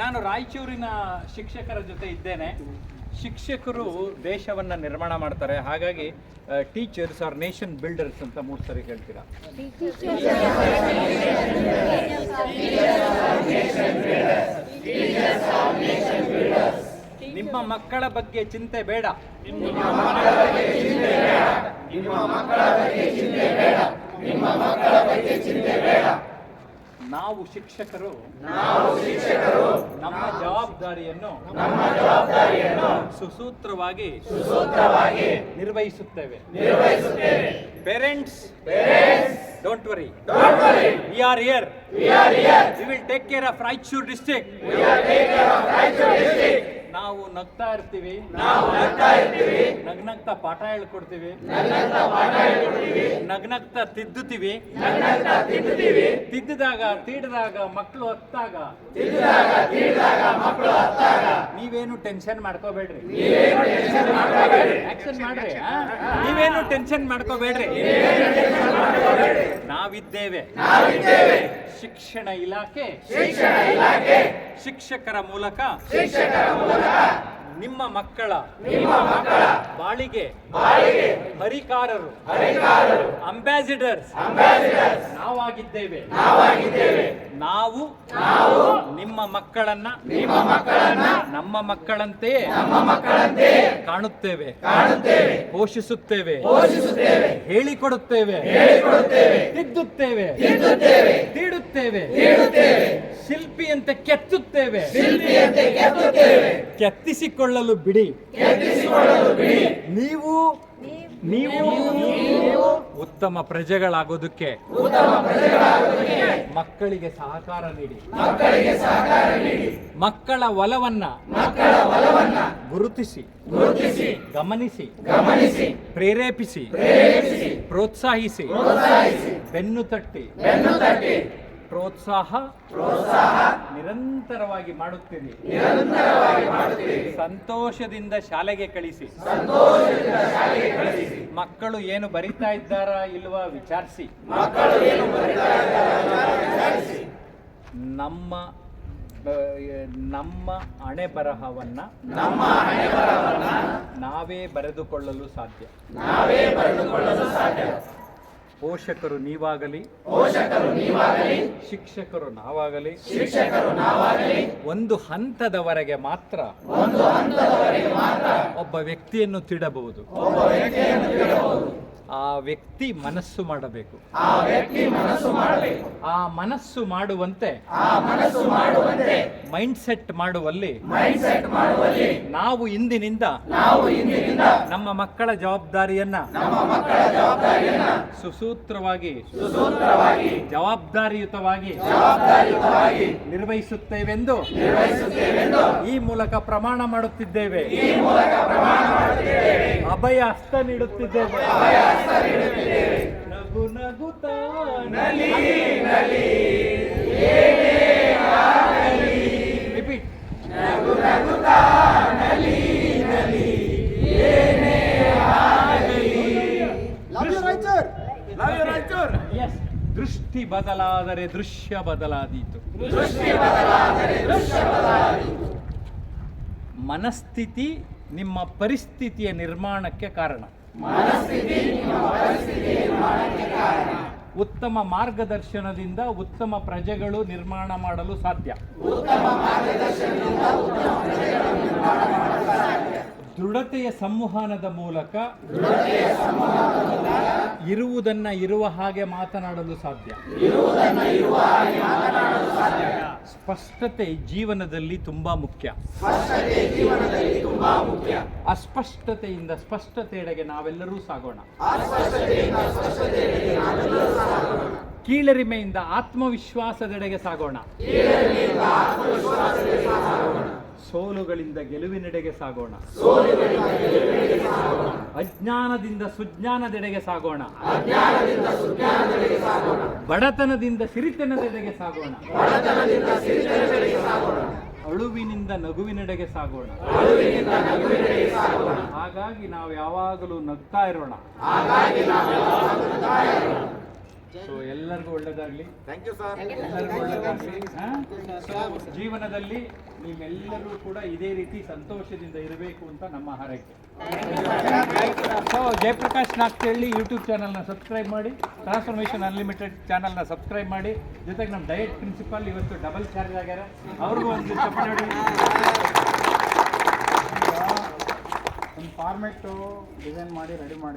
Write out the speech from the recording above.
ನಾನು ರಾಯಚೂರಿನ ಶಿಕ್ಷಕರ ಜೊತೆ ಇದ್ದೇನೆ. ಶಿಕ್ಷಕರು ದೇಶವನ್ನ ನಿರ್ಮಾಣ ಮಾಡ್ತಾರೆ. ಹಾಗಾಗಿ ಟೀಚರ್ಸ್ ಆರ್ ನೇಷನ್ ಬಿಲ್ಡರ್ಸ್ ಅಂತ ಮೂರು ಸರಿ ಹೇಳ್ತೀರಾ? ನಿಮ್ಮ ಮಕ್ಕಳ ಬಗ್ಗೆ ಚಿಂತೆ ಬೇಡ. ನಾವು ಶಿಕ್ಷಕರು ನಮ್ಮ ಜವಾಬ್ದಾರಿಯನ್ನು ಸುಸೂತ್ರವಾಗಿ ನಿರ್ವಹಿಸುತ್ತೇವೆ. ನಿರ್ವಹಿಸುತ್ತೇವೆ. Parents parents don't worry we are here we are here we will take care of Raichur district ನಾವು ನಗ್ತಾ ಇರ್ತೀವಿ. ನಗ್ನಗ್ತಾ ಪಾಠ ಹೇಳ್ಕೊಡ್ತೀವಿ. ನಗ್ನಗ್ತ ತಿದ್ದುತ್ತೀವಿ. ತಿದ್ದಿದಾಗ ತೀಡಿದಾಗ ಮಕ್ಕಳು ಹತ್ತಾಗ. ನೀವೇನು ಟೆನ್ಷನ್ ಮಾಡ್ಕೋಬೇಡ್ರಿ. ಆಕ್ಷನ್ ಮಾಡ್ರಿ ನೀವೇನು ಟೆನ್ಷನ್ ಮಾಡ್ಕೋಬೇಡ್ರಿ. ನಾವಿದ್ದೇವೆ. ಶಿಕ್ಷಣ ಇಲಾಖೆ. ಶಿಕ್ಷಕರ ಮೂಲಕ. ನಿಮ್ಮ ಮಕ್ಕಳ ಬಾಳಿಗೆ ಹರಿಕಾರರು ಅಂಬಾಸಿಡರ್ಸ್ ನಾವಾಗಿದ್ದೇವೆ. ನಾವು ನಿಮ್ಮ ಮಕ್ಕಳನ್ನ ನಮ್ಮ ಮಕ್ಕಳಂತೆ ಕಾಣುತ್ತೇವೆ. ಪೋಷಿಸುತ್ತೇವೆ. ಹೇಳಿಕೊಡುತ್ತೇವೆ. ತಿದ್ದುತ್ತೇವೆ. ತೀಡುತ್ತೇವೆ ಶಿಲ್ಪಿಯಂತೆ ಕೆತ್ತುತ್ತೇವೆ. ಕೆತ್ತಿಸಿಕೊಳ್ಳಲು ಬಿಡಿ. ನೀವು ನೀವು ಉತ್ತಮ ಪ್ರಜೆಗಳಾಗೋದಕ್ಕೆ ಮಕ್ಕಳಿಗೆ ಸಹಕಾರ ನೀಡಿ. ಮಕ್ಕಳ ಒಲವನ್ನ ಗುರುತಿಸಿ. ಗಮನಿಸಿ. ಪ್ರೇರೇಪಿಸಿ. ಪ್ರೋತ್ಸಾಹಿಸಿ. ಬೆನ್ನು ತಟ್ಟಿ. ಪ್ರೋತ್ಸಾಹ ಪ್ರೋತ್ಸಾಹ ನಿರಂತರವಾಗಿ ಮಾಡುತ್ತೀರಿ. ನಿರಂತರವಾಗಿ ಮಾಡುತ್ತೀರಿ ಸಂತೋಷದಿಂದ ಶಾಲೆಗೆ ಕಳಿಸಿ. ಸಂತೋಷದಿಂದ ಶಾಲೆಗೆ ಕಳಿಸಿ ಮಕ್ಕಳು ಏನು ಬರಿತಾ ಇದ್ದಾರಾ ಇಲ್ವಾ ವಿಚಾರಿಸಿ. ಮಕ್ಕಳು ಏನು ಬರಿತಾ ಇದ್ದಾರಾ ವಿಚಾರಿಸಿ ನಮ್ಮ ನಮ್ಮ ಹಣೆ ಬರಹವನ್ನ ನಮ್ಮ ಹಣೆ ಬರಹವನ್ನ ನಾವೇ ಬರೆದುಕೊಳ್ಳಲು ಸಾಧ್ಯ ನಾವೇ ಬರೆದುಕೊಳ್ಳಲು ಸಾಧ್ಯ. ಪೋಷಕರು ನೀವಾಗಲಿ. ಪೋಷಕರು ನೀವಾಗಲಿ. ಶಿಕ್ಷಕರು ನಾವಾಗಲಿ. ಶಿಕ್ಷಕರು ನಾವಾಗಲಿ. ಒಂದು ಹಂತದವರೆಗೆ ಮಾತ್ರ. ಒಂದು ಹಂತದವರೆಗೆ ಮಾತ್ರ. ಒಬ್ಬ ವ್ಯಕ್ತಿಯನ್ನು ತಿಡಬಹುದು. ಒಬ್ಬ ವ್ಯಕ್ತಿಯನ್ನು ತಿಡಬಹುದು. ಆ ವ್ಯಕ್ತಿ ಮನಸ್ಸು ಮಾಡಬೇಕು. ಆ ವ್ಯಕ್ತಿ ಮನಸ್ಸು ಮಾಡಬೇಕು. ಆ ಮನಸ್ಸು ಮಾಡುವಂತೆ ಆ ಮನಸ್ಸು ಮಾಡುವಂತೆ ಮೈಂಡ್ ಸೆಟ್ ಮಾಡುವಲ್ಲಿ ಮೈಂಡ್ ಸೆಟ್ ಮಾಡುವಲ್ಲಿ ನಾವು ಇಂದಿನಿಂದ ನಮ್ಮ ಮಕ್ಕಳ ಜವಾಬ್ದಾರಿಯನ್ನ ಸುಸೂತ್ರವಾಗಿ ಸುಸೂತ್ರವಾಗಿ ಜವಾಬ್ದಾರಿಯುತವಾಗಿ ಜವಾಬ್ದಾರಿಯುತವಾಗಿ ನಿರ್ವಹಿಸುತ್ತೇವೆಂದು ನಿರ್ವಹಿಸುತ್ತೇವೆಂದು ಈ ಮೂಲಕ ಪ್ರಮಾಣ ಮಾಡುತ್ತಿದ್ದೇವೆ. ಅಭಯ ಹಸ್ತ ನೀಡುತ್ತಿದ್ದೇವೆ. ನಗುತ್ತಾ ನಲಿ ರಿಪೀಟ್ ಎಸ್ ದೃಷ್ಟಿ ಬದಲಾದರೆ ದೃಶ್ಯ ಬದಲಾದೀತು ಮನಸ್ಥಿತಿ ನಿಮ್ಮ ಪರಿಸ್ಥಿತಿಯ ನಿರ್ಮಾಣಕ್ಕೆ ಕಾರಣ. ಉತ್ತಮ ಮಾರ್ಗದರ್ಶನದಿಂದ ಉತ್ತಮ ಪ್ರಜೆಗಳು ನಿರ್ಮಾಣ ಮಾಡಲು ಸಾಧ್ಯ. ದೃಢತೆಯ ಸಂವಹನದ ಮೂಲಕ ಇರುವುದನ್ನ ಇರುವ ಹಾಗೆ ಮಾತನಾಡಲು ಸಾಧ್ಯ. ಸ್ಪಷ್ಟತೆ ಜೀವನದಲ್ಲಿ ತುಂಬಾ ಮುಖ್ಯ. ಅಸ್ಪಷ್ಟತೆಯಿಂದ ಸ್ಪಷ್ಟತೆಯಡೆಗೆ ನಾವೆಲ್ಲರೂ ಸಾಗೋಣ. ಕೀಳರಿಮೆಯಿಂದ ಆತ್ಮವಿಶ್ವಾಸದೆಡೆಗೆ ಸಾಗೋಣ. ಸೋಲುಗಳಿಂದ ಗೆಲುವಿನೆಡೆಗೆ ಸಾಗೋಣ. ಅಜ್ಞಾನದಿಂದ ಸುಜ್ಞಾನದೆಡೆಗೆ ಸಾಗೋಣ. ಬಡತನದಿಂದ ಸಿರಿತನದೆಡೆಗೆ ಸಾಗೋಣ. ಅಳುವಿನಿಂದ ನಗುವಿನೆಡೆಗೆ ಸಾಗೋಣ. ಹಾಗಾಗಿ ನಾವು ಯಾವಾಗಲೂ ನಗ್ತಾ ಇರೋಣ. ಸೊ ಎಲ್ಲರಿಗೂ ಒಳ್ಳೇದಾಗಲಿ. ಎಲ್ಲರಿಗೂ ಒಳ್ಳೇದಾಗ್ಲಿ. ಜೀವನದಲ್ಲಿ ನೀವೆಲ್ಲರೂ ಕೂಡ ಇದೇ ರೀತಿ ಸಂತೋಷದಿಂದ ಇರಬೇಕು ಅಂತ ನಮ್ಮ ಹಾರೈಕೆ. ಸೊ ಜಯಪ್ರಕಾಶ್ ನಾಗ್ತೇಳಿ ಯೂಟ್ಯೂಬ್ ಚಾನಲ್ನ ಸಬ್ಸ್ಕ್ರೈಬ್ ಮಾಡಿ ಟ್ರಾನ್ಸ್ಫಾರ್ಮೇಷನ್ ಅನ್ಲಿಮಿಟೆಡ್ ಚಾನಲ್ನ ಸಬ್ಸ್ಕ್ರೈಬ್ ಮಾಡಿ, ಜೊತೆಗೆ ನಮ್ಮ ಡಯಟ್ ಪ್ರಿನ್ಸಿಪಾಲ್ ಇವತ್ತು ಡಬಲ್ ಚಾರ್ಜ್ ಆಗ್ಯಾರ. ಅವ್ರಿಗೂ ಒಂದು ಚಪ್ಪಾಳೆ ಹೊಡಿ. ಒಂದು ಫಾರ್ಮೆಟ್ಟು ಡಿಸೈನ್ ಮಾಡಿ ರೆಡಿ ಮಾಡಿ.